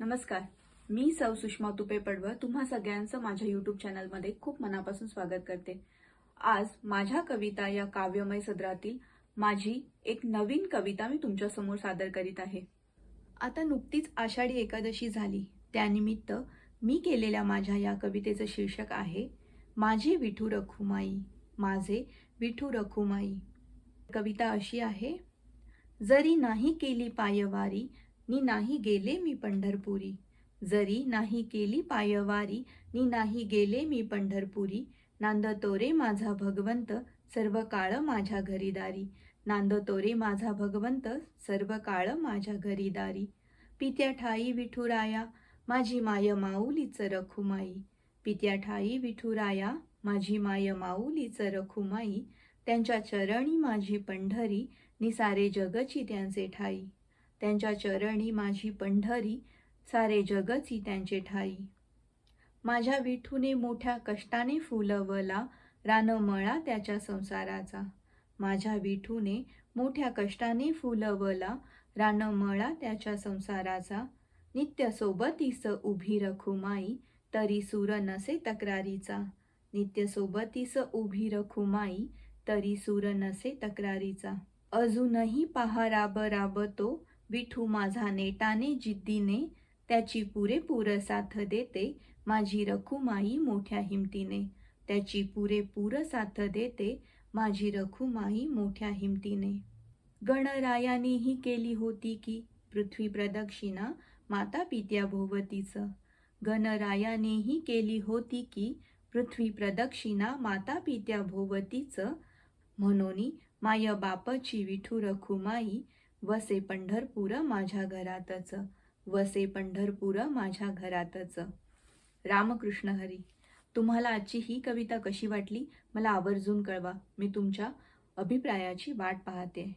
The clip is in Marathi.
नमस्कार. मी सौ सुषमा तुपे पडवळ तुम्हा सगळ्यांचं माझ्या युट्यूब चॅनलमध्ये खूप मनापासून स्वागत करते. आज माझ्या कविता या काव्यमय सदरातील माझी एक नवीन कविता मी तुमच्यासमोर सादर करीत आहे. आता नुकतीच आषाढी एकादशी झाली. त्यानिमित्त मी केलेल्या माझ्या या कवितेचं शीर्षक आहे माझे विठू रखुमाई माझे विठू रखुमाई. कविता अशी आहे जरी नाही केली पायवारी नी नाही गेले मी पंढरपुरी. जरी नाही केली पायवारी नी नाही गेले मी पंढरपुरी. नांदतो रे माझा भगवंत सर्व काळ माझ्या घरीदारी. नांदतो रे माझा भगवंत सर्व काळ माझ्या घरीदारी. पित्या ठाई विठुराया माझी माय माऊलीच रखुमाई. पित्या ठाई विठुराया माझी माय माऊलीच रखुमाई. त्यांच्या चरणी माझी पंढरी निसारे जगची त्यांचे ठाई. त्यांच्या चरणी माझी पंढरी सारे जगची त्यांचे ठाई. माझ्या विठूने मोठ्या कष्टाने फुलवला रानमळा त्याच्या संसाराचा. माझ्या विठूने मोठ्या कष्टाने फुलवला रानमळा त्याच्या संसाराचा. नित्य सोबतीस उभी रखुमाई तरी सूर नसे तक्रारीचा. नित्य सोबतीस उभी रखुमाई तरी सूर नसे तक्रारीचा. अजूनही पहा राब राबतो विठू माझा नेटाने जिद्दीने त्याची पुरेपूर साथ देते माझी रखुमाई मोठ्या हिमतीने. त्याची पुरेपूर साथ देते माझी रखुमाई मोठ्या हिमतीने. गणरायानेही केली होती की पृथ्वी प्रदक्षिणा माता पित्या भोवतीचं. गणरायानेही केली होती की पृथ्वी प्रदक्षिणा माता पित्या भोवतीचं. म्हणून माय बापची विठू रखुमाई वसे पंढरपूर माझ्या घरातच. वसे पंढरपूर माझ्या घरातच. रामकृष्ण हरी तुम्हाला आजची ही कविता कशी वाटली? मला आवर्जून कळवा. मी तुमच्या अभिप्रायाची वाट पाहते.